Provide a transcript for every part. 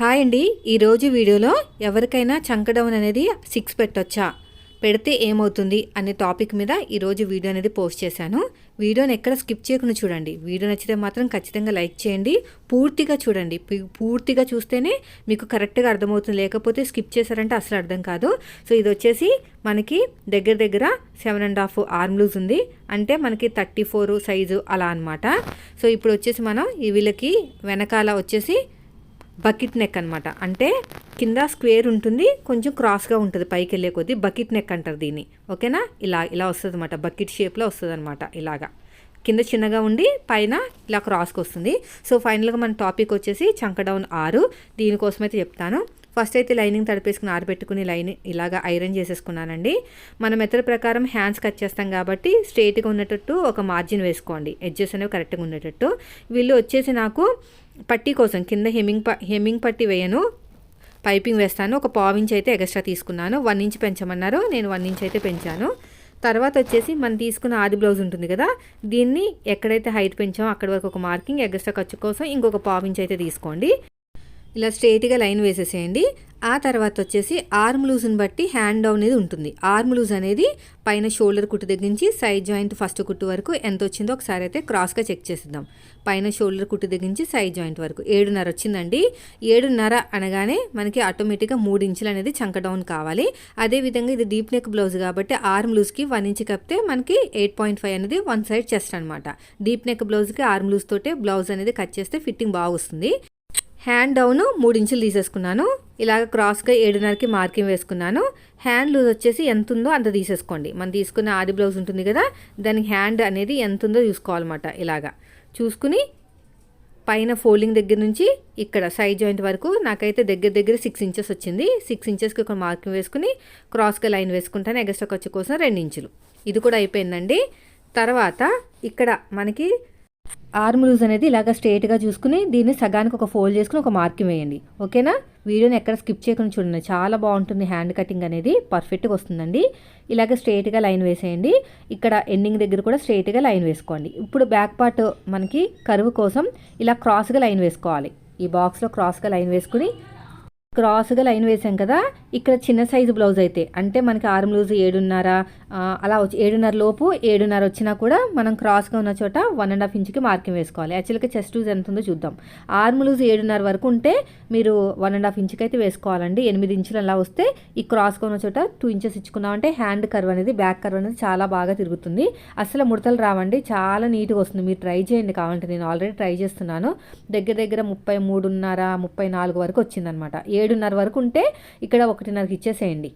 Hi అండి. ఈరోజు వీడియోలో ఎవరికైనా చంక డౌన్ అనేది సిక్స్ పెట్టొచ్చా? పెడితే ఏమవుతుంది అనే టాపిక్ మీద ఈరోజు వీడియో అనేది పోస్ట్ చేశాను. వీడియోని ఎక్కడ స్కిప్ చేయకుండా చూడండి. వీడియో నచ్చితే మాత్రం ఖచ్చితంగా లైక్ చేయండి. పూర్తిగా చూడండి. పూర్తిగా చూస్తేనే మీకు కరెక్ట్గా అర్థమవుతుంది. లేకపోతే స్కిప్ చేశారంటే అసలు అర్థం కాదు. సో ఇది వచ్చేసి మనకి దగ్గర దగ్గర seven and half arm loose ఉంది. అంటే మనకి థర్టీ ఫోర్ సైజు అలా అనమాట సో ఇప్పుడు వచ్చేసి మనం ఈ వీళ్ళకి వెనకాల వచ్చేసి బకెట్ నెక్ అనమాట అంటే కింద స్క్వేర్ ఉంటుంది కొంచెం క్రాస్గా ఉంటుంది పైకి వెళ్ళే కొద్దీ బకెట్ నెక్ అంటారు దీన్ని. ఓకేనా? ఇలా ఇలా వస్తుంది అనమాట బకెట్ షేప్లో వస్తుంది అనమాట ఇలాగా. కింద చిన్నగా ఉండి పైన ఇలా క్రాస్కి వస్తుంది. సో ఫైనల్గా మన టాపిక్ వచ్చేసి చంక డౌన్ ఆరు. దీనికోసం అయితే చెప్తాను. ఫస్ట్ అయితే లైనింగ్ తడిపేసుకుని ఆరబెట్టుకుని లైన్ ఇలాగా ఐరన్ చేసేసుకున్నానండి. మనం మెథడ్ ప్రకారం హ్యాండ్స్ కట్ చేస్తాం కాబట్టి స్ట్రైట్గా ఉన్నట్టు ఒక మార్జిన్ వేసుకోండి. ఎడ్జెస్ అనేవి కరెక్ట్గా ఉండేటట్టు. వీళ్ళు వచ్చేసి నాకు పట్టీ కోసం కింద హెమ్మింగ్ ప హెమ్మింగ్ పట్టీ వేయను. పైపింగ్ వేస్తాను. ఒక పావు ఇంచ్ అయితే ఎక్స్ట్రా తీసుకున్నాను. వన్ ఇంచ్ పెంచమన్నారు. నేను వన్ ఇంచ్ అయితే పెంచాను. తర్వాత వచ్చేసి మనం తీసుకున్న ఆది బ్లౌజ్ ఉంటుంది కదా దీన్ని ఎక్కడైతే హైట్ పెంచామో అక్కడి వరకు ఒక మార్కింగ్ ఎక్స్ట్రా ఖర్చు కోసం ఇంకొక పావు ఇంచ్ అయితే తీసుకోండి. ఇలా స్ట్రైట్గా లైన్ వేసేసేయండి. ఆ తర్వాత వచ్చేసి ఆర్మ్ లూజ్ని బట్టి హ్యాండ్ డౌన్ అనేది ఉంటుంది. ఆర్మ్ లూజ్ అనేది పైన షోల్డర్ కుట్టు దగ్గర నుంచి సైడ్ జాయింట్ ఫస్ట్ కుట్టు వరకు ఎంత వచ్చిందో ఒకసారి అయితే క్రాస్గా చెక్ చేసిద్దాం. పైన షోల్డర్ కుట్టు దగ్గర నుంచి సైడ్ జాయింట్ వరకు ఏడున్నర వచ్చిందండి. ఏడున్నర అనగానే మనకి ఆటోమేటిక్గా మూడు ఇంచులు అనేది చంక డౌన్ కావాలి. అదేవిధంగా ఇది డీప్ నెక్ బ్లౌజ్ కాబట్టి ఆర్మ్ లూజ్కి వన్ ఇంచ్ కప్పితే మనకి ఎయిట్ పాయింట్ ఫైవ్ అనేది వన్ సైడ్ చెస్ట్ అనమాట డీప్ నెక్ బ్లౌజ్కి ఆర్మ్ లూజ్ తోటే బ్లౌజ్ అనేది కట్ చేస్తే ఫిట్టింగ్ బాగా వస్తుంది. హ్యాండ్ డౌన్ మూడు ఇంచులు తీసేసుకున్నాను. ఇలాగ క్రాస్గా ఏడున్నరకి మార్కింగ్ వేసుకున్నాను. హ్యాండ్ లూజ్ వచ్చేసి ఎంత ఉందో అంత తీసేసుకోండి. మనం తీసుకున్న ఆది బ్లౌజ్ ఉంటుంది కదా దానికి హ్యాండ్ అనేది ఎంత ఉందో చూసుకోవాలన్నమాట ఇలాగా. చూసుకుని పైన ఫోల్డింగ్ దగ్గర నుంచి ఇక్కడ సైడ్ జాయింట్ వరకు నాకైతే దగ్గర దగ్గర సిక్స్ ఇంచెస్ వచ్చింది. సిక్స్ ఇంచెస్కి ఒక మార్కింగ్ వేసుకుని క్రాస్గా లైన్ వేసుకుంటాను. ఎగస్ట్రా ఖర్చు కోసం రెండు ఇంచులు. ఇది కూడా అయిపోయిందండి. తర్వాత ఇక్కడ మనకి ఆర్మ్ లూజ్ అనేది ఇలాగ స్ట్రేట్గా చూసుకుని దీన్ని సగానికి ఒక ఫోల్డ్ చేసుకుని ఒక మార్కింగ్ వేయండి. ఓకేనా? వీడియోని ఎక్కడ స్కిప్ చేయకుండా చూడండి. చాలా బాగుంటుంది హ్యాండ్ కటింగ్ అనేది. పర్ఫెక్ట్గా వస్తుందండి. ఇలాగ స్ట్రేట్గా లైన్ వేసేయండి. ఇక్కడ ఎండింగ్ దగ్గర కూడా స్ట్రేట్గా లైన్ వేసుకోండి. ఇప్పుడు బ్యాక్ పార్ట్ మనకి కరువు కోసం ఇలా క్రాస్గా లైన్ వేసుకోవాలి. ఈ బాక్స్లో క్రాస్గా లైన్ వేసుకుని క్రాస్గా లైన్ వేసాం కదా ఇక్కడ చిన్న సైజు బ్లౌజ్ అయితే. అంటే మనకి ఆర్మ్ లూజ్ ఏడున్నర అలా వచ్చి ఏడున్నర లోపు ఏడున్నర వచ్చినా కూడా మనం క్రాస్గా ఉన్న చోట వన్ అండ్ హాఫ్ ఇంచ్కి మార్కింగ్ వేసుకోవాలి. యాక్చువల్గా చెస్ట్ లూజ్ ఎంత ఉందో చూద్దాం. ఆర్మ్ లూజ్ ఏడున్నర వరకు ఉంటే మీరు వన్ అండ్ హాఫ్ ఇంచ్కి అయితే వేసుకోవాలండి. ఎనిమిది ఇంచులు అలా వస్తే ఈ క్రాస్గా ఉన్న చోట టూ ఇంచెస్ ఇచ్చుకున్నామంటే హ్యాండ్ కర్వ్ అనేది బ్యాక్ కర్వ్ అనేది చాలా బాగా తిరుగుతుంది. అసలు ముడతలు రావండి. చాలా నీట్గా వస్తుంది. మీరు ట్రై చేయండి కావాలంటే. నేను ఆల్రెడీ ట్రై చేస్తున్నాను. దగ్గర దగ్గర ముప్పై మూడున్నర ముప్పై నాలుగు వరకు వచ్చిందనమాట. ఏడున్నర వరకు ఉంటే ఇక్కడ ఒకటిన్నరకి ఇచ్చేసేయండి.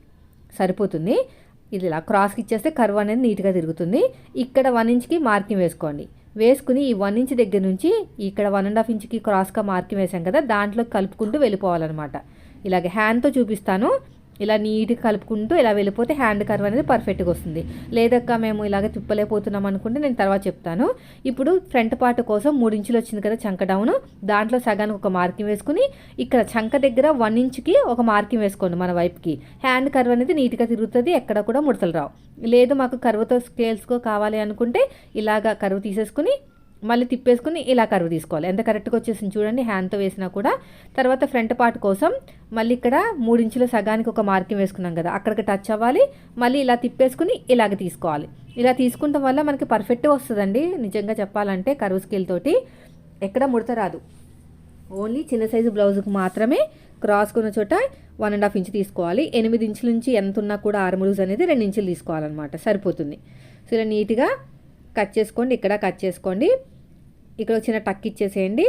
సరిపోతుంది. ఇది ఇలా క్రాస్కి ఇచ్చేస్తే కర్వ్ అనేది నీట్గా తిరుగుతుంది. ఇక్కడ వన్ ఇంచ్కి మార్కింగ్ వేసుకోండి. వేసుకుని ఈ వన్ ఇంచ్ దగ్గర నుంచి ఇక్కడ వన్ అండ్ హాఫ్ ఇంచ్కి క్రాస్గా మార్కింగ్ వేసాం కదా దాంట్లో కలుపుకుంటూ వెళ్ళిపోవాలన్నమాట. ఇలాగే హ్యాండ్తో చూపిస్తాను. ఇలా నీట్గా కలుపుకుంటూ ఇలా వెళ్ళిపోతే హ్యాండ్ కర్వ్ అనేది పర్ఫెక్ట్గా వస్తుంది. లేదక్క మేము ఇలాగ తిప్పలేకపోతున్నాం అనుకుంటే నేను తర్వాత చెప్తాను. ఇప్పుడు ఫ్రంట్ పార్ట్ కోసం మూడు ఇంచులు వచ్చింది కదా చంక డౌన్. దాంట్లో సగానికి ఒక మార్కింగ్ వేసుకుని ఇక్కడ చంక దగ్గర వన్ ఇంచ్కి ఒక మార్కింగ్ వేసుకోండి మన వైపుకి. హ్యాండ్ కర్వ్ అనేది నీట్గా తిరుగుతుంది ఎక్కడ కూడా ముడతలు రావు. లేదు మాకు కర్వ్తో స్కేల్స్కో కావాలి అనుకుంటే ఇలాగా కర్వ్ తీసేసుకుని మళ్ళీ తిప్పేసుకుని ఇలా కరువు తీసుకోవాలి. ఎంత కరెక్ట్గా వచ్చేసింది చూడండి. హ్యాండ్తో వేసినా కూడా తర్వాత ఫ్రంట్ పార్ట్ కోసం మళ్ళీ ఇక్కడ మూడించుల సగానికి ఒక మార్కింగ్ వేసుకున్నాం కదా. అక్కడికి టచ్ అవ్వాలి. మళ్ళీ ఇలా తిప్పేసుకుని ఇలాగ తీసుకోవాలి. ఇలా తీసుకుంటాం వల్ల మనకి పర్ఫెక్ట్గా వస్తుందండి. నిజంగా చెప్పాలంటే కరువు స్కేల్ తోటి ఎక్కడ ముడత రాదు ఓన్లీ చిన్న సైజు బ్లౌజ్కి మాత్రమే క్రాస్ కొన్న చోట వన్ అండ్ హాఫ్ ఇంచ్ తీసుకోవాలి. ఎనిమిది ఇంచుల నుంచి ఎంత ఉన్నా కూడా ఆర్మ్ లూజ్ అనేది రెండు ఇంచులు తీసుకోవాలన్నమాట. సరిపోతుంది. సో ఇలా నీట్గా కట్ చేసుకోండి. ఇక్కడ కట్ చేసుకోండి. ఇక్కడ వచ్చిన టక్ ఇచ్చేసేయండి.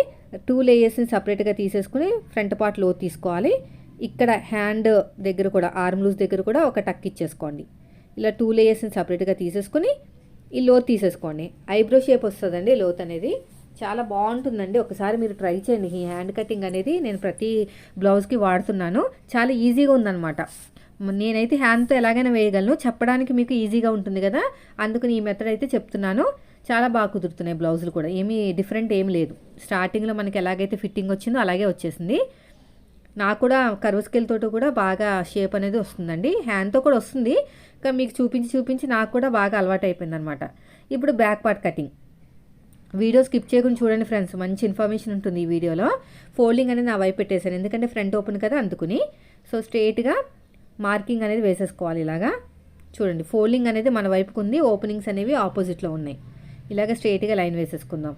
టూ లేయర్స్ని సపరేట్గా తీసేసుకుని ఫ్రంట్ పార్ట్లో తీసుకోవాలి. ఇక్కడ హ్యాండ్ దగ్గర కూడా ఆర్మ్ లూజ్ దగ్గర కూడా ఒక టక్ ఇచ్చేసుకోండి. ఇలా టూ లేయర్స్ని సపరేట్గా తీసేసుకుని ఈ లోత్ తీసేసుకోండి. ఐబ్రో షేప్ వస్తుందండి లోత్ అనేది. చాలా బాగుంటుందండి. ఒకసారి మీరు ట్రై చేయండి. ఈ హ్యాండ్ కటింగ్ అనేది నేను ప్రతి బ్లౌజ్కి వాడుతున్నాను. చాలా ఈజీగా ఉందన్నమాట. నేనైతే హ్యాండ్తో ఎలాగైనా వేయగలను. చెప్పడానికి మీకు ఈజీగా ఉంటుంది కదా. అందుకని ఈ మెథడ్ అయితే చెప్తున్నాను. చాలా బాగా కుదురుతున్నాయి బ్లౌజులు కూడా. ఏమీ డిఫరెంట్ ఏం లేదు. స్టార్టింగ్లో మనకి ఎలాగైతే ఫిట్టింగ్ వచ్చిందో అలాగే వచ్చేసింది. నాకు కూడా కరువు స్కేల్ తోటి కూడా బాగా షేప్ అనేది వస్తుందండి. హ్యాండ్తో కూడా వస్తుంది. కానీ మీకు చూపించి చూపించి నాకు కూడా బాగా అలవాటు అయిపోయింది అనమాట ఇప్పుడు back part cutting. Video skip చేయకుండా చూడండి ఫ్రెండ్స్. మంచి ఇన్ఫర్మేషన్ ఉంటుంది ఈ వీడియోలో. ఫోల్డింగ్ అనేది నా వైపు పెట్టేశాను. ఎందుకంటే ఫ్రంట్ ఓపెన్ కదా అందుకుని. సో స్ట్రేట్గా మార్కింగ్ అనేది వేసేసుకోవాలి ఇలాగా. చూడండి ఫోల్డింగ్ అనేది మన వైపుకు ఉంది ఓపెనింగ్స్ అనేవి ఆపోజిట్లో ఉన్నాయి. ఇలాగ స్ట్రేట్గా లైన్ వేసేసుకుందాం.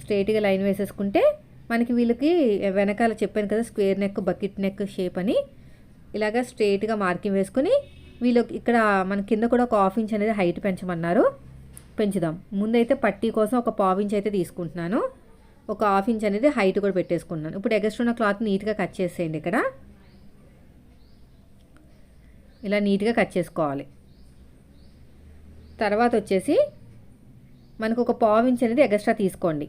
స్ట్రేట్గా లైన్ వేసేసుకుంటే మనకి వీళ్ళకి వెనకాల చెప్పాను కదా square neck bucket neck shape అని. ఇలాగ స్ట్రేట్గా మార్కింగ్ వేసుకుని వీళ్ళు ఇక్కడ మన కింద కూడా ఒక హాఫ్ ఇంచ్ అనేది హైట్ పెంచమన్నారు. పెంచుదాం. ముందైతే పట్టీ కోసం ఒక పావు ఇంచ్ అయితే తీసుకుంటున్నాను. ఒక హాఫ్ ఇంచ్ అనేది హైట్ కూడా పెట్టేసుకుంటున్నాను. ఇప్పుడు ఎగస్ట్ ఉన్న క్లాత్ నీట్గా కట్ చేసేయండి ఇక్కడ. ఇలా నీట్గా కట్ చేసుకోవాలి. తర్వాత వచ్చేసి మనకు ఒక పావు ఇంచ్ అనేది ఎగస్ట్రా తీసుకోండి.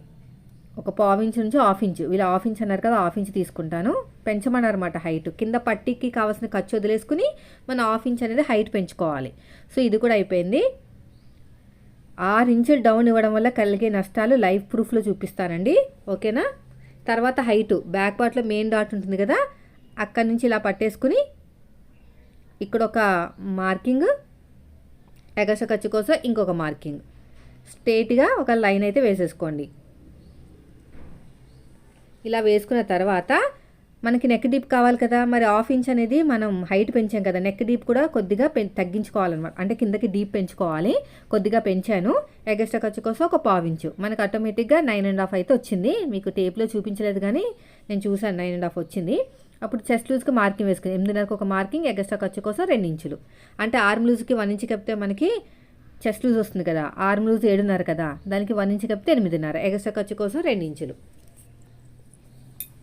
ఒక పావు ఇంచ్ నుంచి హాఫ్ ఇంచ్. వీళ్ళు హాఫ్ ఇంచ్ అన్నారు కదా హాఫ్ ఇంచ్ తీసుకుంటాను. పెంచమన్నారన్నమాట హైట్. కింద పట్టికి కావాల్సిన ఖర్చు వదిలేసుకుని మనం హాఫ్ ఇంచ్ అనేది హైట్ పెంచుకోవాలి. సో ఇది కూడా అయిపోయింది. ఆరు ఇంచులు డౌన్ ఇవ్వడం వల్ల కలిగే నష్టాలు లైవ్ ప్రూఫ్లో చూపిస్తానండి. ఓకేనా? తర్వాత హైటు. బ్యాక్ పార్ట్లో మెయిన్ డాట్ ఉంటుంది కదా అక్కడి నుంచి ఇలా పట్టేసుకుని ఇక్కడ ఒక మార్కింగ్ ఎగస ఖర్చు కోసం ఇంకొక మార్కింగ్. స్ట్రేట్గా ఒక లైన్ అయితే వేసేసుకోండి. ఇలా వేసుకున్న తర్వాత మనకి నెక్ డీప్ కావాలి కదా మరి హాఫ్ ఇంచ్ అనేది మనం హైట్ పెంచాం కదా నెక్ డీప్ కూడా కొద్దిగా పె తగ్గించుకోవాలన్నమాట. అంటే కిందకి డీప్ పెంచుకోవాలి. కొద్దిగా పెంచాను. ఎగస్ట్రా ఖర్చు కోసం ఒక పావు ఇంచు మనకు ఆటోమేటిక్గా నైన్ అండ్ హాఫ్ అయితే వచ్చింది. మీకు టేప్లో చూపించలేదు కానీ నేను చూసాను నైన్ అండ్ హాఫ్ వచ్చింది. అప్పుడు చెస్ట్ లూజ్కి మార్కింగ్ వేసుకుని ఎనిమిదిన్నరకు ఒక మార్కింగ్ ఎగస్ట్రా ఖర్చు కోసం రెండు ఇంచులు అంటే ఆర్మ్ లూజ్కి వన్ ఇంచ్ కప్పితే మనకి చెస్ట్ లూజ్ వస్తుంది కదా ఆర్మ్ లూజ్ ఏడున్నర కదా దానికి వన్ ఇంచ్ కప్పితే ఎనిమిదిన్నర. ఎగస్ట్రా ఖర్చు కోసం రెండు ఇంచులు.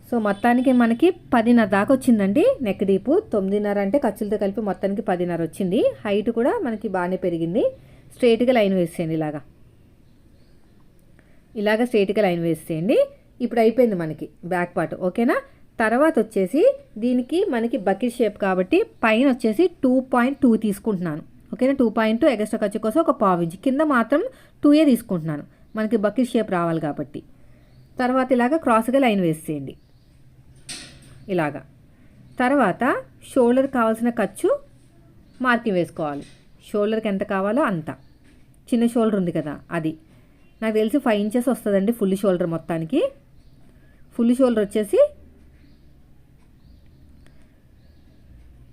సో మొత్తానికి మనకి పదిన్నర దాకా వచ్చిందండి నెక్ డీపు తొమ్మిదిన్నర అంటే ఖర్చులతో కలిపి మొత్తానికి పదిన్నర వచ్చింది. హైట్ కూడా మనకి బాగానే పెరిగింది. స్ట్రైట్గా లైన్ వేసేయండి ఇలాగా. ఇలాగ స్ట్రైట్గా లైన్ వేసేయండి. ఇప్పుడు అయిపోయింది మనకి బ్యాక్ పార్ట్ ఓకేనా తర్వాత వచ్చేసి దీనికి మనకి బకెట్ షేప్ కాబట్టి పైన వచ్చేసి టూ పాయింట్ టూ తీసుకుంటున్నాను. ఓకేనా? టూ పాయింట్ టూ ఎగస్ట్రా ఖర్చు కోసం ఒక పావు ఇంచ్. కింద మాత్రం టూయే తీసుకుంటున్నాను. మనకి బకెట్ షేప్ రావాలి కాబట్టి. తర్వాత ఇలాగ క్రాస్గా లైన్ వేసేయండి. ఇలాగా. తర్వాత షోల్డర్ కావాల్సిన ఖర్చు మార్కింగ్ వేసుకోవాలి. షోల్డర్కి ఎంత కావాలో అంత. చిన్న షోల్డర్ ఉంది కదా అది. నాకు తెలిసి ఫైవ్ ఇంచెస్ వస్తుందండి ఫుల్ షోల్డర్ మొత్తానికి. ఫుల్ షోల్డర్ వచ్చేసి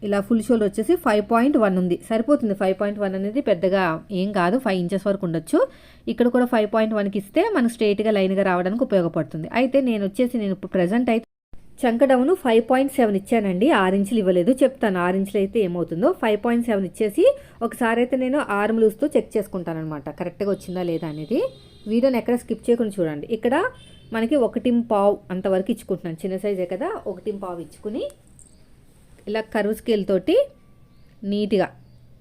ఇలా ఫుల్ షోల్డర్ వచ్చేసి ఫైవ్ పాయింట్ వన్ ఉంది. సరిపోతుంది. ఫైవ్ పాయింట్ వన్ అనేది పెద్దగా ఏం కాదు. ఫైవ్ ఇంచెస్ వరకు ఉండొచ్చు. ఇక్కడ కూడా ఫైవ్ పాయింట్ వన్కి ఇస్తే మనకు స్ట్రైట్గా లైన్గా రావడానికి ఉపయోగపడుతుంది. అయితే నేను వచ్చేసి నేను ఇప్పుడు ప్రజెంట్ అయితే చంక డౌన్ ఫైవ్ పాయింట్ సెవెన్ ఇచ్చానండి. ఆరు ఇంచులు ఇవ్వలేదు. చెప్తాను. ఆరు ఇంచులు అయితే ఏమవుతుందో. ఫైవ్ పాయింట్ సెవెన్ ఇచ్చేసి ఒకసారి అయితే నేను ఆర్మ్ లూస్తో చెక్ చేసుకుంటాను అనమాట కరెక్ట్గా వచ్చిందా లేదా అనేది. వీడియోని ఎక్కడ స్కిప్ చేయకుండా చూడండి. ఇక్కడ మనకి ఒకటి పావు అంతవరకు ఇచ్చుకుంటున్నాను. చిన్న సైజే కదా. ఒకటి పావు ఇచ్చుకుని ఇలా కరువు స్కేల్ తోటి నీట్గా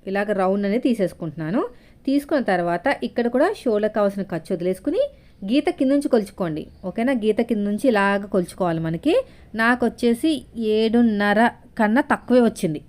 ఇలాగ రౌండ్ అనేది తీసేసుకుంటున్నాను. తీసుకున్న తర్వాత ఇక్కడ కూడా షోలకు కావాల్సిన ఖర్చు వదిలేసుకుని గీత కింద నుంచి కొలుచుకోండి. ఓకేనా? గీత కింద నుంచి ఇలాగ కొలుచుకోవాలి మనకి. నాకు వచ్చేసి ఏడున్నర కన్నా తక్కువే వచ్చింది.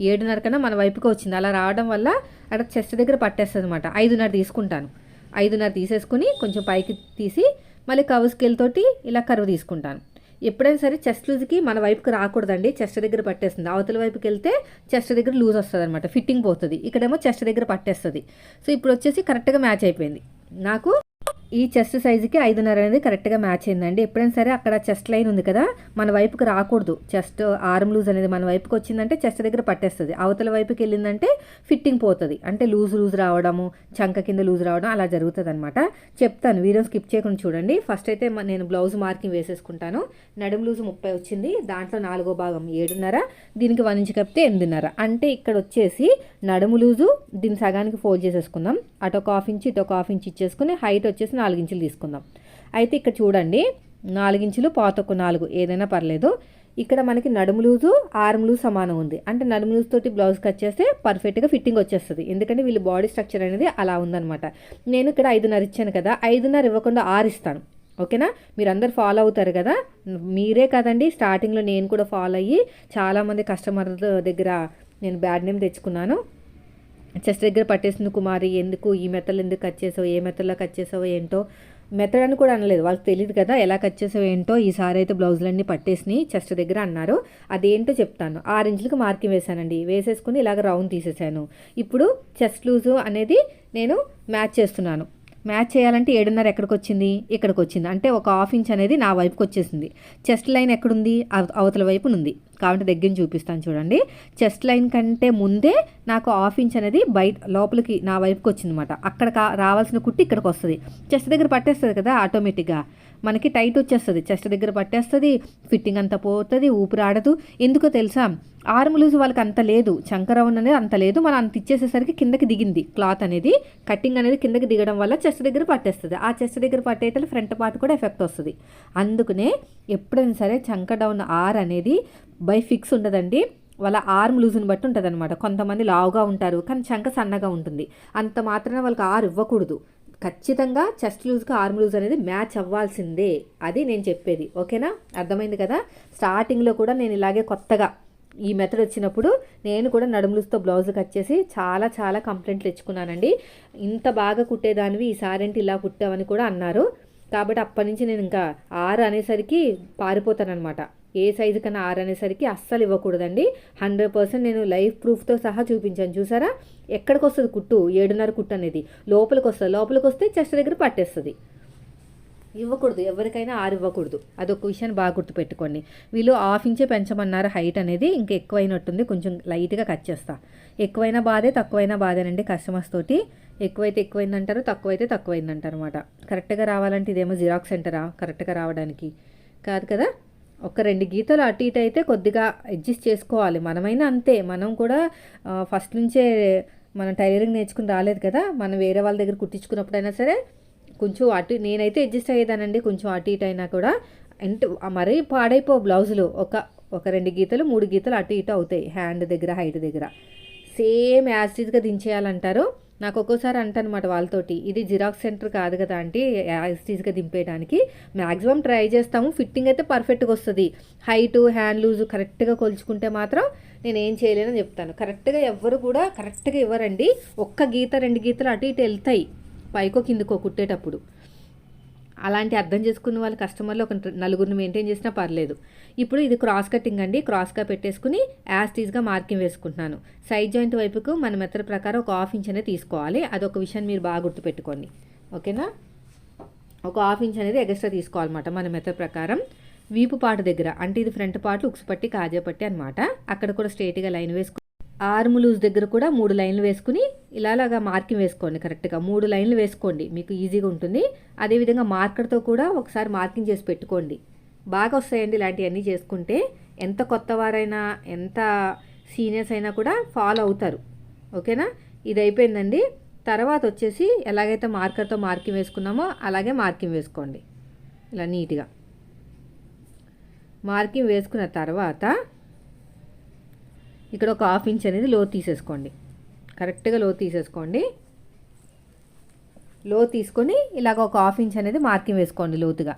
ఏడున్నర కన్నా మన వైపుకి వచ్చింది. అలా రావడం వల్ల అక్కడ చెస్ట్ దగ్గర పట్టేస్తుంది అనమాట ఐదున్నర తీసుకుంటాను. ఐదున్నర తీసేసుకుని కొంచెం పైకి తీసి మళ్ళీ కవు స్కేల్ తోటి ఇలా కరువు తీసుకుంటాను. ఎప్పుడైనా సరే చెస్ట్ లూజ్కి మన వైపుకి రాకూడదండి. చెస్ట్ దగ్గర పట్టేస్తుంది. అవతల వైపుకి వెళ్తే చెస్ట్ దగ్గర లూజ్ వస్తుంది అనమాట ఫిట్టింగ్ పోతుంది. ఇక్కడేమో చెస్ట్ దగ్గర పట్టేస్తుంది. సో ఇప్పుడు వచ్చేసి కరెక్ట్గా మ్యాచ్ అయిపోయింది. నాకు ఈ చెస్ట్ సైజుకి ఐదున్నర అనేది కరెక్ట్గా మ్యాచ్ అయిందండి. ఎప్పుడైనా సరే అక్కడ చెస్ట్ లైన్ ఉంది కదా మన వైపుకి రాకూడదు. చెస్ట్ ఆర్మ్ లూజ్ అనేది మన వైపుకి వచ్చిందంటే చెస్ట్ దగ్గర పట్టేస్తుంది. అవతల వైపుకి వెళ్ళిందంటే ఫిట్టింగ్ పోతుంది. అంటే లూజ్ లూజ్ రావడము చంక కింద లూజ్ రావడం అలా జరుగుతుంది అనమాట చెప్తాను వీడియో స్కిప్ చేయకుండా చూడండి. ఫస్ట్ అయితే నేను బ్లౌజ్ మార్కింగ్ వేసేసుకుంటాను. నడుము లూజ్ ముప్పై వచ్చింది. దాంట్లో నాలుగో భాగం ఏడున్నర దీనికి వన్ ఇంచ్ కప్పితే ఎనిమిదిన్నర. అంటే ఇక్కడ వచ్చేసి నడుము లూజు దీని సగానికి ఫోల్డ్ చేసేసుకుందాం. అటు ఒక హాఫ్ ఇంచ్ ఇటు ఒక హాఫ్ ఇంచ్ ఇచ్చేసుకుని హైట్ వచ్చేసి నాలుగించులు తీసుకుందాం. అయితే ఇక్కడ చూడండి నాలుగించులు పాతొక్క నాలుగు. ఏదైనా పర్లేదు. ఇక్కడ మనకి నడుము లూజు ఆర్మ్ లూజ్ సమానం ఉంది. అంటే నడుము లూజ్ తోటి బ్లౌజ్ కట్ చేస్తే పర్ఫెక్ట్గా ఫిట్టింగ్ వచ్చేస్తుంది. ఎందుకంటే వీళ్ళు బాడీ స్ట్రక్చర్ అనేది అలా ఉందన్నమాట. నేను ఇక్కడ ఐదున్నర ఇచ్చాను కదా ఐదున్నర ఇవ్వకుండా ఆరు ఇస్తాను. ఓకేనా? మీరందరు ఫాలో అవుతారు కదా? మీరే కదండి స్టార్టింగ్లో నేను కూడా ఫాలో అయ్యి చాలామంది కస్టమర్ దగ్గర నేను బ్యాడ్ నేమ్ తెచ్చుకున్నాను. చెస్ట్ దగ్గర పట్టేసింది కుమారి ఎందుకు ఈ మెత్తలు ఎందుకు కట్ చేసావు ఏ మెత్తల్లో కట్ చేసావో ఏంటో మెథడ్ అని కూడా అనలేదు. వాళ్ళకి తెలియదు కదా ఎలా కట్ చేసావో ఏంటో. ఈసారి అయితే బ్లౌజులన్నీ పట్టేసినాయి చెస్ట్ దగ్గర అన్నారు. అదేంటో చెప్తాను. ఆరు ఇంచులకు మార్కింగ్ వేసానండి వేసేసుకుని ఇలాగ రౌండ్ తీసేసాను ఇప్పుడు చెస్ట్ లూజు అనేది నేను మ్యాచ్ చేస్తున్నాను. మ్యాచ్ చేయాలంటే ఏడున్నర ఎక్కడికి వచ్చింది ఇక్కడికి వచ్చింది అంటే ఒక హాఫ్ ఇంచ్ అనేది నా వైపుకి వచ్చేసింది చెస్ట్ లైన్ ఎక్కడుంది? అవ- అవతల వైపు ఉంది కాబట్టి దగ్గర నుంచి చూపిస్తాను చూడండి. చెస్ట్ లైన్ కంటే ముందే నాకు హాఫ్ ఇంచ్ అనేది బయట లోపలికి నా వైపుకి వచ్చింది అనమాట అక్కడ రావాల్సిన కుట్టి ఇక్కడికి వస్తుంది చెస్ట్ దగ్గర పట్టేస్తుంది కదా ఆటోమేటిక్గా. మనకి టైట్ వచ్చేస్తుంది. చెస్ట్ దగ్గర పట్టేస్తుంది ఫిట్టింగ్ అంతా పోతుంది ఊపిరాడదు ఎందుకో తెలుసా? ఆర్మ్ లూజ్ వాళ్ళకి అంత లేదు. చంకరౌండ్ అనేది అంత లేదు. మనం అంత ఇచ్చేసేసరికి కిందకి దిగింది. క్లాత్ అనేది కటింగ్ అనేది కిందకి దిగడం వల్ల చెస్ట్ దగ్గర పట్టేస్తుంది. ఆ చెస్ట్ దగ్గర పట్టేటప్పుడు ఫ్రంట్ పార్ట్ కూడా ఎఫెక్ట్ వస్తుంది. అందుకనే ఎప్పుడైనా సరే చంక డౌన్ ఆర్ అనేది బై ఫిక్స్ ఉండదండి. వాళ్ళ ఆర్మ్ లూజ్ని బట్టి ఉంటుంది అనమాట కొంతమంది లావుగా ఉంటారు కానీ చంక సన్నగా ఉంటుంది. అంత మాత్రమే వాళ్ళకి ఆర్ ఇవ్వకూడదు. ఖచ్చితంగా చెస్ట్ లూజ్కి ఆర్మ్ లూజ్ అనేది మ్యాచ్ అవ్వాల్సిందే. అది నేను చెప్పేది. ఓకేనా? అర్థమైంది కదా? స్టార్టింగ్లో కూడా నేను ఇలాగే కొత్తగా ఈ మెథడ్ వచ్చినప్పుడు నేను కూడా నడుములుస్తో బ్లౌజ్ కట్ చేసి చాలా చాలా కంప్లైంట్లు తెచ్చుకున్నానండి. ఇంత బాగా కుట్టేదానివి ఈసారి ఏంటి ఇలా కుట్టావని కూడా అన్నారు. కాబట్టి అప్పటి నుంచి నేను ఇంకా ఆరు అనేసరికి పారిపోతానమాట ఏ సైజు కన్నా ఆరు అనేసరికి అస్సలు ఇవ్వకూడదండి. హండ్రెడ్ పర్సెంట్ నేను లైఫ్ ప్రూఫ్తో సహా చూపించాను. చూసారా? ఎక్కడికి వస్తుంది కుట్టు? ఏడున్నర కుట్టు అనేది. లోపలికి వస్తుంది లోపలికి వస్తే చెస్ట్ దగ్గర పట్టేస్తుంది. ఇవ్వకూడదు ఎవరికైనా ఆరు ఇవ్వకూడదు. అదొక విషయాన్ని బాగా గుర్తుపెట్టుకోండి. వీళ్ళు హాఫ్ ఇంచే పెంచమన్నారు హైట్ అనేది ఇంకా ఎక్కువైనట్టుంది కొంచెం లైట్గా కట్ చేస్తా. ఎక్కువైనా బాధే తక్కువైనా బాధేనండి కస్టమర్స్ తోటి. ఎక్కువైతే ఎక్కువైందంటారు తక్కువైతే తక్కువైందంటారు అనమాట కరెక్ట్గా రావాలంటే ఇదేమో జిరాక్స్ సెంటరా? కరెక్ట్గా రావడానికి. కాదు కదా? ఒక రెండు గీతలు అటు ఇటు అయితే కొద్దిగా అడ్జస్ట్ చేసుకోవాలి. మనమైనా అంతే. మనం కూడా ఫస్ట్ నుంచే మనం టైలరింగ్ నేర్చుకుని రాలేదు కదా? మనం వేరే వాళ్ళ దగ్గర కుట్టించుకున్నప్పుడైనా సరే కొంచెం అటు నేనైతే అడ్జస్ట్ అయ్యేదానండి కొంచెం అటు ఇటు అయినా కూడా. అంటే మరీ పాడైపో బ్లౌజులు. ఒక ఒక రెండు గీతలు మూడు గీతలు అటు ఇటు అవుతాయి. హ్యాండ్ దగ్గర హైట్ దగ్గర. సేమ్ యాసిడ్గా దించేయాలంటారు. నాకు ఒక్కోసారి అంటనమాట వాళ్ళతోటి ఇది జిరాక్స్ సెంటర్ కాదు కదా అంటే యాసిడ్గా దింపేయడానికి. మ్యాక్సిమం ట్రై చేస్తాము. ఫిట్టింగ్ అయితే పర్ఫెక్ట్గా వస్తుంది. హైటు హ్యాండ్ లూజ్ కరెక్ట్గా కొలుచుకుంటే మాత్రం నేను ఏం చేయలేనని చెప్తాను. కరెక్ట్గా ఎవ్వరు కూడా కరెక్ట్గా ఇవ్వరండి. ఒక్క గీత రెండు గీతలు అటు ఇటు వెళ్తాయి. పైకో కిందకో కుట్టేటప్పుడు. అలాంటి అర్థం చేసుకున్న వాళ్ళ కస్టమర్లు ఒక నలుగురిని మెయింటైన్ చేసినా పర్లేదు. ఇప్పుడు ఇది క్రాస్ కటింగ్ అండి. క్రాస్గా పెట్టేసుకుని యాస్టీజ్గా మార్కింగ్ వేసుకుంటున్నాను. సైడ్ జాయింట్ వైపుకు మన మెథడ్ ప్రకారం ఒక హాఫ్ ఇంచ్ అనేది తీసుకోవాలి. అదొక విషయాన్ని మీరు బాగా గుర్తుపెట్టుకోండి. ఓకేనా? ఒక హాఫ్ ఇంచ్ అనేది ఎక్స్ట్రా తీసుకోవాలన్నమాట మన మెథడ్ ప్రకారం. వీపు పాటు దగ్గర అంటే ఇది ఫ్రంట్ పార్ట్ ఉక్స్ పట్టి కాజా పట్టి అనమాట అక్కడ కూడా స్ట్రైట్గా లైన్ వేసుకుని ఆర్మ్ లూజ్ దగ్గర కూడా మూడు లైన్లు వేసుకుని ఇలాగా మార్కింగ్ వేసుకోండి కరెక్ట్గా. మూడు లైన్లు వేసుకోండి. మీకు ఈజీగా ఉంటుంది. అదేవిధంగా మార్కర్తో కూడా ఒకసారి మార్కింగ్ చేసి పెట్టుకోండి. బాగా వస్తాయండి ఇలాంటివన్నీ చేసుకుంటే. ఎంత కొత్త వారైనా ఎంత సీనియర్స్ అయినా కూడా ఫాలో అవుతారు. ఓకేనా? ఇది అయిపోయిందండి. తర్వాత వచ్చేసి ఎలాగైతే మార్కర్తో మార్కింగ్ వేసుకున్నామో అలాగే మార్కింగ్ వేసుకోండి. ఇలా నీట్గా. మార్కింగ్ వేసుకున్న తర్వాత ఇక్కడ ఒక హాఫ్ ఇంచ్ అనేది లో తీసేసుకోండి. కరెక్ట్గా లో తీసేసుకోండి. లో తీసుకొని ఇలాగ ఒక హాఫ్ ఇంచ్ అనేది మార్కింగ్ వేసుకోండి లోతుగా.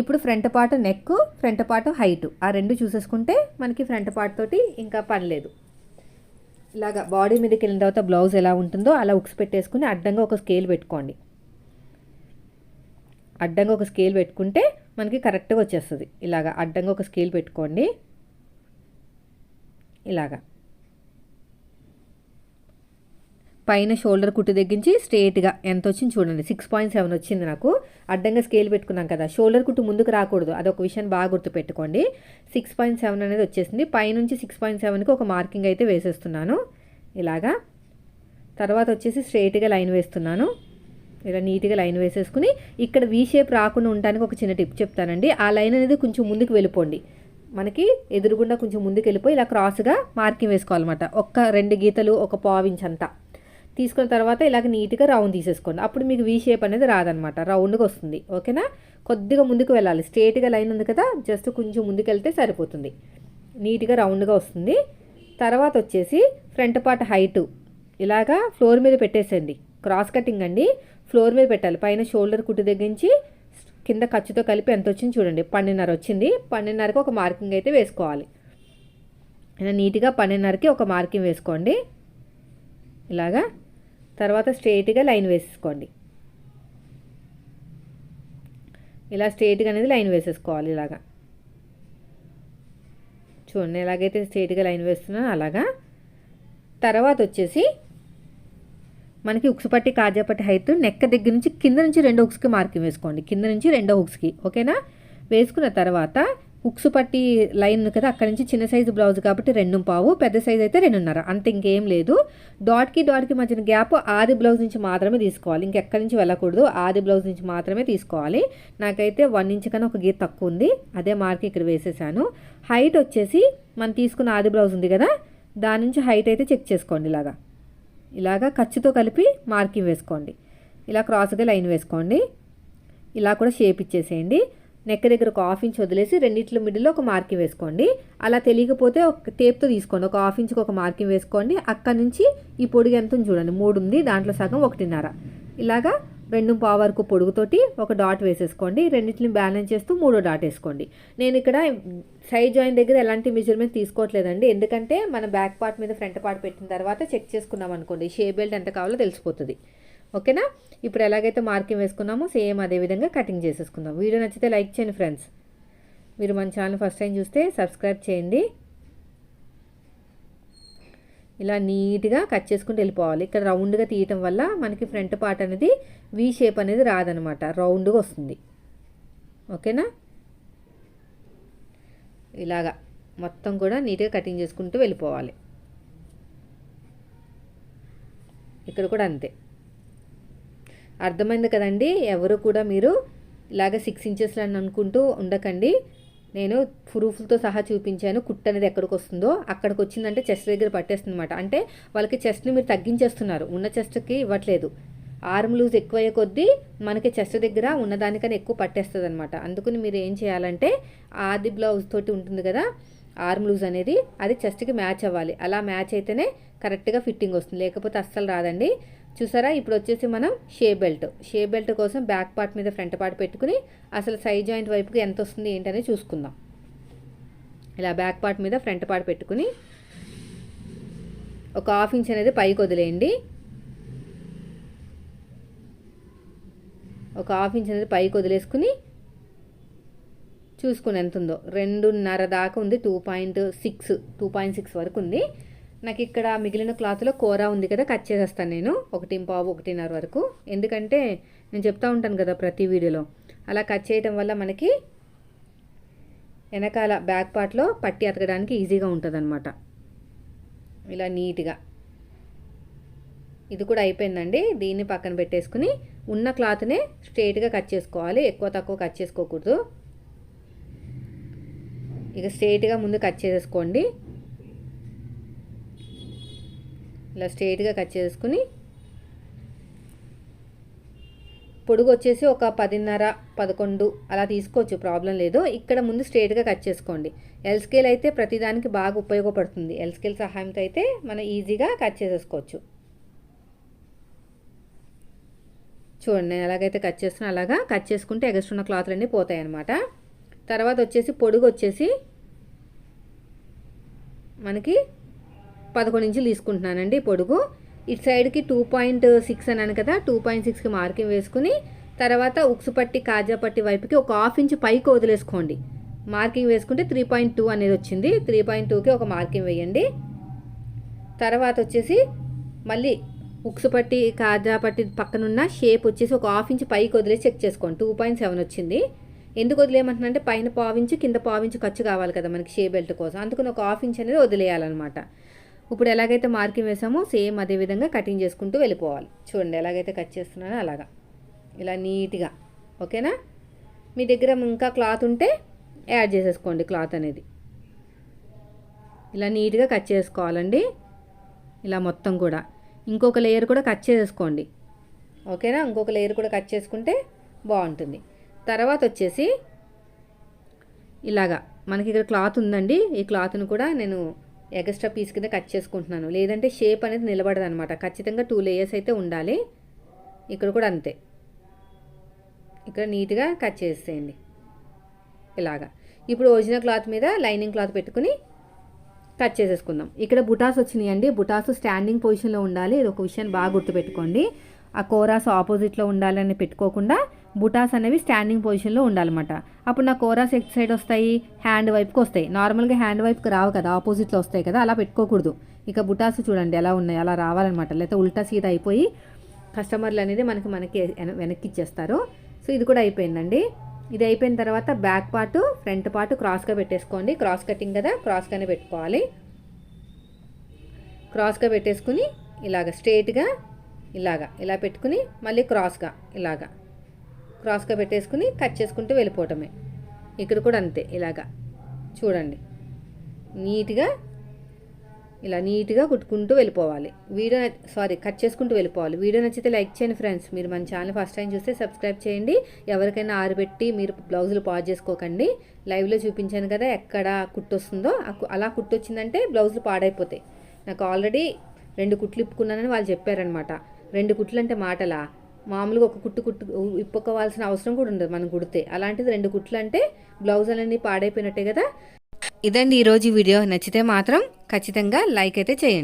ఇప్పుడు front part neck front part height. ఆ రెండు చూసేసుకుంటే మనకి ఫ్రంట్ పార్ట్ తోటి ఇంకా పని లేదు ఇలాగా బాడీ మీదకి వెళ్ళిన తర్వాత బ్లౌజ్ ఎలా ఉంటుందో అలా ఉక్స్ పెట్టేసుకుని అడ్డంగా ఒక స్కేల్ పెట్టుకోండి. అడ్డంగా ఒక స్కేల్ పెట్టుకుంటే మనకి కరెక్ట్గా వచ్చేస్తుంది. ఇలాగా అడ్డంగా ఒక స్కేల్ పెట్టుకోండి. ఇలాగా. పైన షోల్డర్ కుట్టు తగ్గించి స్ట్రేట్గా ఎంత వచ్చింది చూడండి. సిక్స్ పాయింట్ సెవెన్ వచ్చింది నాకు. అడ్డంగా స్కేల్ పెట్టుకున్నాం కదా. షోల్డర్ కుట్టు ముందుకు రాకూడదు. అదొక విషయాన్ని బాగా గుర్తుపెట్టుకోండి. సిక్స్ పాయింట్ సెవెన్ అనేది వచ్చేసింది. పైనుంచి సిక్స్ పాయింట్ సెవెన్కి ఒక మార్కింగ్ అయితే వేసేస్తున్నాను. ఇలాగా. తర్వాత వచ్చేసి స్ట్రేట్గా లైన్ వేస్తున్నాను. ఇలా నీట్గా లైన్ వేసేసుకుని ఇక్కడ వీ షేప్ రాకుండా ఉండడానికి ఒక చిన్న టిప్ చెప్తానండి. ఆ లైన్ అనేది కొంచెం ముందుకు వెళ్ళిపోండి. మనకి ఎదురుగుండా కొంచెం ముందుకు వెళ్ళిపోయి ఇలా క్రాస్గా మార్కింగ్ వేసుకోవాలన్నమాట. ఒక్క రెండు గీతలు ఒక పావించ్ అంతా. తీసుకున్న తర్వాత ఇలాగ నీట్గా రౌండ్ తీసేసుకోండి. అప్పుడు మీకు వీ షేప్ అనేది రాదనమాట. రౌండ్గా వస్తుంది. ఓకేనా? కొద్దిగా ముందుకు వెళ్ళాలి. స్ట్రేట్గా లైన్ ఉంది కదా? జస్ట్ కొంచెం ముందుకు వెళ్తే సరిపోతుంది. నీట్గా రౌండ్గా వస్తుంది. తర్వాత వచ్చేసి ఫ్రంట్ పార్ట్ హైటు. ఇలాగా ఫ్లోర్ మీద పెట్టేసేయండి. క్రాస్ కటింగ్ అండి. ఫ్లోర్ మీద పెట్టాలి. పైన షోల్డర్ కుట్టు దగ్గర నుంచి కింద ఖర్చుతో కలిపి ఎంత వచ్చింది చూడండి. పన్నెండున్నర వచ్చింది. పన్నెండున్నరకి ఒక మార్కింగ్ అయితే వేసుకోవాలి. ఇలా నీట్గా పన్నెండున్నరకి ఒక మార్కింగ్ వేసుకోండి. ఇలాగా తర్వాత స్ట్రైట్గా లైన్ వేసేసుకోండి. ఇలా స్ట్రైట్గా అనేది లైన్ వేసేసుకోవాలి ఇలాగా. చూడండి ఎలాగైతే స్ట్రైట్గా లైన్ వేస్తున్నానో అలాగా. తర్వాత వచ్చేసి మనకి ఉక్సుపట్టి కాజాపట్టి హైట్ నెక్క దగ్గర నుంచి కింద నుంచి రెండో హుక్స్కి మార్కింగ్ వేసుకోండి. కింద నుంచి రెండో హుక్స్కి ఓకేనా? వేసుకున్న తర్వాత ఉక్సు పట్టి లైన్ ఉంది కదా అక్కడ నుంచి చిన్న సైజు బ్లౌజ్ కాబట్టి రెండు పావు పెద్ద సైజు అయితే రెండున్నర. అంత ఇంకేం లేదు. డాట్కి డాట్కి మధ్యన గ్యాప్ ఆది బ్లౌజ్ నుంచి మాత్రమే తీసుకోవాలి. ఇంకెక్కడి నుంచి వెళ్ళకూడదు. ఆది బ్లౌజ్ నుంచి మాత్రమే తీసుకోవాలి. నాకైతే వన్ ఇంచ్ కన్నా ఒక గీత తక్కువ ఉంది. అదే మార్క్ ఇక్కడ వేసేసాను. హైట్ వచ్చేసి మనం తీసుకున్న ఆది బ్లౌజ్ ఉంది కదా దాని నుంచి హైట్ అయితే చెక్ చేసుకోండి ఇలాగా. ఇలాగా ఖర్చుతో కలిపి మార్కింగ్ వేసుకోండి. ఇలా క్రాస్గా లైన్ వేసుకోండి. ఇలా కూడా షేప్ ఇచ్చేసేయండి. నెక్ దగ్గర ఒక హాఫ్ ఇంచ్ వదిలేసి రెండిట్ల మిడిల్లో ఒక మార్కింగ్ వేసుకోండి. అలా తెలియకపోతే ఒక టేప్తో తీసుకోండి. ఒక హాఫ్ ఇంచ్కి ఒక మార్కింగ్ వేసుకోండి. అక్కడ నుంచి ఈ పొడుగు ఎంత చూడండి. మూడు ఉంది. దాంట్లో సగం ఒకటిన్నర. ఇలాగా రెండు పావు వరకు పొడుగుతోటి ఒక డాట్ వేసేసుకోండి. రెండింటిని బ్యాలెన్స్ చేస్తూ మూడో డాట్ వేసుకోండి. నేను ఇక్కడ సైడ్ జాయిన్ దగ్గర ఎలాంటి మెజర్మెంట్ తీసుకోవట్లేదండి. ఎందుకంటే మన బ్యాక్ పార్ట్ మీద ఫ్రంట్ పార్ట్ పెట్టిన తర్వాత చెక్ చేసుకున్నాం అనుకోండి షే బెల్ట్ ఎంత కావాలో తెలిసిపోతుంది. ఓకేనా? ఇప్పుడు ఎలాగైతే మార్కింగ్ వేసుకున్నామో సేమ్ అదే విధంగా కటింగ్ చేసేసుకుందాం. వీడియో నచ్చితే లైక్ చేయండి ఫ్రెండ్స్. మీరు మన ఛానల్ ఫస్ట్ టైం చూస్తే సబ్స్క్రైబ్ చేయండి. ఇలా నీట్గా కట్ చేసుకుంటూ వెళ్ళిపోవాలి. ఇక్కడ రౌండ్గా తీయటం వల్ల మనకి ఫ్రంట్ పార్ట్ అనేది వీ షేప్ అనేది రాదనమాట. రౌండ్గా వస్తుంది. ఓకేనా? ఇలాగా మొత్తం కూడా నీట్గా కటింగ్ చేసుకుంటూ వెళ్ళిపోవాలి. ఇక్కడ కూడా అంతే. అర్థమైంది కదండి? ఎవరు కూడా మీరు ఇలాగ సిక్స్ ఇంచెస్ అని అనుకుంటూ ఉండకండి. నేను ప్రూఫ్లతో సహా చూపించాను. కుట్ అనేది ఎక్కడికి వస్తుందో అక్కడికి వచ్చిందంటే చెస్ట్ దగ్గర పట్టేస్తుంది అనమాట అంటే వాళ్ళకి చెస్ట్ని మీరు తగ్గించేస్తున్నారు. ఉన్న చెస్ట్కి ఇవ్వట్లేదు. ఆర్మ్ లూజ్ ఎక్కువయ్యే కొద్దీ మనకి చెస్ట్ దగ్గర ఉన్నదానికన్నా ఎక్కువ పట్టేస్తుంది అనమాట అందుకని మీరు ఏం చేయాలంటే ఆది బ్లౌజ్ తోటి ఉంటుంది కదా ఆర్మ్ లూజ్ అనేది అది చెస్ట్కి మ్యాచ్ అవ్వాలి. అలా మ్యాచ్ అయితేనే కరెక్ట్గా ఫిట్టింగ్ వస్తుంది. లేకపోతే అస్సలు రాదండి. చూసారా? ఇప్పుడు వచ్చేసి మనం షే బెల్ట్. షే బెల్ట్ కోసం బ్యాక్ పార్ట్ మీద ఫ్రంట్ పార్ట్ పెట్టుకుని అసలు సైడ్ జాయింట్ వైపుకి ఎంత వస్తుంది ఏంటనే చూసుకుందాం. ఇలా బ్యాక్ పార్ట్ మీద ఫ్రంట్ పార్ట్ పెట్టుకుని ఒక హాఫ్ ఇంచ్ అనేది పైకి వదిలేయండి. ఒక హాఫ్ ఇంచ్ అనేది పైకి వదిలేసుకుని చూసుకుని ఎంత ఉందో. రెండున్నర దాకా ఉంది two point six two point six వరకు ఉంది. నాకు ఇక్కడ మిగిలిన క్లాత్లో కూర ఉంది కదా కట్ చేసేస్తాను నేను. ఒకటి పావు ఒకటిన్నర వరకు. ఎందుకంటే నేను చెప్తా ఉంటాను కదా ప్రతి వీడియోలో. అలా కట్ చేయటం వల్ల మనకి వెనకాల బ్యాక్ పార్ట్లో పట్టి అతకడానికి ఈజీగా ఉంటుంది అనమాట ఇలా నీట్గా. ఇది కూడా అయిపోయిందండి. దీన్ని పక్కన పెట్టేసుకుని ఉన్న క్లాత్నే స్ట్రైట్గా కట్ చేసుకోవాలి. ఎక్కువ తక్కువ కట్ చేసుకోకూడదు. ఇక స్ట్రైట్గా ముందు కట్ చేసేసుకోండి. ఇలా స్ట్రైట్గా కట్ చేసుకుని పొడుగు వచ్చేసి ఒక పదిన్నర పదకొండు అలా తీసుకోవచ్చు ప్రాబ్లం లేదు. ఇక్కడ ముందు స్ట్రైట్గా కట్ చేసుకోండి. ఎల్ స్కేల్ అయితే ప్రతిదానికి బాగా ఉపయోగపడుతుంది. ఎల్ స్కేల్ సహాయంతో అయితే మనం ఈజీగా కట్ చేసేసుకోవచ్చు. చూడండి నేను ఎలాగైతే కట్ చేస్తున్నా అలాగా కట్ చేసుకుంటే ఎగస్ట్రున్న క్లాత్లన్నీ పోతాయి అన్నమాట తర్వాత వచ్చేసి పొడుగు వచ్చేసి మనకి పదకొండు ఇంచులు తీసుకుంటున్నానండి పొడుగు. ఇటు సైడ్కి టూ పాయింట్ సిక్స్ అన్నాను కదా టూ పాయింట్ సిక్స్కి మార్కింగ్ వేసుకుని తర్వాత ఉక్సు పట్టి కాజా పట్టి వైపుకి ఒక హాఫ్ ఇంచ్ పైకి వదిలేసుకోండి. మార్కింగ్ వేసుకుంటే త్రీ పాయింట్ టూ అనేది వచ్చింది. త్రీ పాయింట్ టూకి ఒక మార్కింగ్ వేయండి. తర్వాత వచ్చేసి మళ్ళీ ఉక్సు పట్టి కాజా పట్టి పక్కనున్న షేప్ వచ్చేసి ఒక హాఫ్ ఇంచ్ పైకి వదిలేసి చెక్ చేసుకోండి. టూ పాయింట్ సెవెన్ వచ్చింది. ఎందుకు వదిలేయమంటున్నా అంటే పైన పావించు కింద పావించు ఖర్చు కావాలి కదా మనకి షే బెల్ట్ కోసం. అందుకని ఒక హాఫ్ ఇంచ్ అనేది వదిలేయాలన్నమాట. ఇప్పుడు ఎలాగైతే మార్కింగ్ వేసామో సేమ్ అదే విధంగా కటింగ్ చేసుకుంటూ వెళ్ళిపోవాలి. చూడండి ఎలాగైతే కట్ చేస్తున్నానో అలాగా. ఇలా నీట్గా ఓకేనా? మీ దగ్గర ఇంకా క్లాత్ ఉంటే యాడ్ చేసేసుకోండి క్లాత్ అనేది. ఇలా నీట్గా కట్ చేసుకోవాలండి. ఇలా మొత్తం కూడా. ఇంకొక లేయర్ కూడా కట్ చేసేసుకోండి. ఓకేనా? ఇంకొక లేయర్ కూడా కట్ చేసుకుంటే బాగుంటుంది. తర్వాత వచ్చేసి ఇలాగా. మనకి ఇక్కడ క్లాత్ ఉందండి. ఈ క్లాత్ను కూడా నేను ఎగస్ట్రా పీస్ కింద కట్ చేసుకుంటున్నాను. లేదంటే షేప్ అనేది నిలబడదు అనమాట ఖచ్చితంగా టూ లేయర్స్ అయితే ఉండాలి. ఇక్కడ కూడా అంతే. ఇక్కడ నీట్గా కట్ చేసేయండి. ఇలాగా. ఇప్పుడు ఒరిజినల్ క్లాత్ మీద లైనింగ్ క్లాత్ పెట్టుకుని కట్ చేసేసుకుందాం. ఇక్కడ బుటాస్ వచ్చినాయండి. బుటాస్ స్టాండింగ్ పొజిషన్లో ఉండాలి. ఇది ఒక విషయాన్ని బాగా గుర్తుపెట్టుకోండి. ఆ కోరాస్ ఆపోజిట్లో ఉండాలని పెట్టుకోకుండా బుటాస్ అనేవి స్టాండింగ్ పొజిషన్లో ఉండాలన్నమాట. అప్పుడు నా కోరాస్ ఎక్ సైడ్ వస్తాయి హ్యాండ్ వైపుకి వస్తాయి. నార్మల్గా హ్యాండ్ వైపుకి రావు కదా ఆపోజిట్లో వస్తాయి కదా అలా పెట్టుకోకూడదు. ఇక బుటాస్ చూడండి ఎలా ఉన్నాయి అలా రావాలన్నమాట. లేకపోతే ఉల్టా సీట్ అయిపోయి కస్టమర్లు అనేది మనకి మనకి వెన- వెనక్కి ఇచ్చేస్తారు సో ఇది కూడా అయిపోయిందండి. ఇది అయిపోయిన తర్వాత బ్యాక్ పార్ట్ ఫ్రంట్ పార్ట్ క్రాస్గా పెట్టేసుకోండి. క్రాస్ కటింగ్ కదా క్రాస్గానే పెట్టుకోవాలి. క్రాస్గా పెట్టేసుకుని ఇలాగ స్ట్రేట్గా ఇలాగా ఇలా పెట్టుకుని మళ్ళీ క్రాస్గా ఇలాగా. క్రాస్గా పెట్టేసుకుని కట్ చేసుకుంటూ వెళ్ళిపోవటమే. ఇక్కడ కూడా అంతే ఇలాగా. చూడండి. నీట్గా ఇలా నీట్గా కుట్టుకుంటూ వెళ్ళిపోవాలి. వీడియో సారీ కట్ చేసుకుంటూ వెళ్ళిపోవాలి. వీడియో నచ్చితే లైక్ చేయండి ఫ్రెండ్స్. మీరు మన ఛానల్ ఫస్ట్ టైం చూస్తే సబ్స్క్రైబ్ చేయండి. ఎవరికైనా ఆరబెట్టి మీరు బ్లౌజులు పాజ్ చేసుకోకండి. లైవ్లో చూపించాను కదా ఎక్కడ కుట్టు వస్తుందో ఆ కు- అలా కుట్టు వచ్చిందంటే బ్లౌజులు పాడైపోతాయి. నాకు ఆల్రెడీ రెండు కుట్లు ఇప్పుకున్నానని వాళ్ళు చెప్పారనమాట రెండు కుట్లు అంటే మాటలా? మామూలుగా ఒక కుట్టు కుట్టు ఇప్పుకోవాల్సిన అవసరం కూడా ఉండదు మనం కుడితే. అలాంటిది రెండు కుట్లు అంటే బ్లౌజులన్నీ పాడైపోయినట్టే కదా. ఇదండి ఈరోజు వీడియో. నచ్చితే మాత్రం ఖచ్చితంగా లైక్ అయితే చేయండి.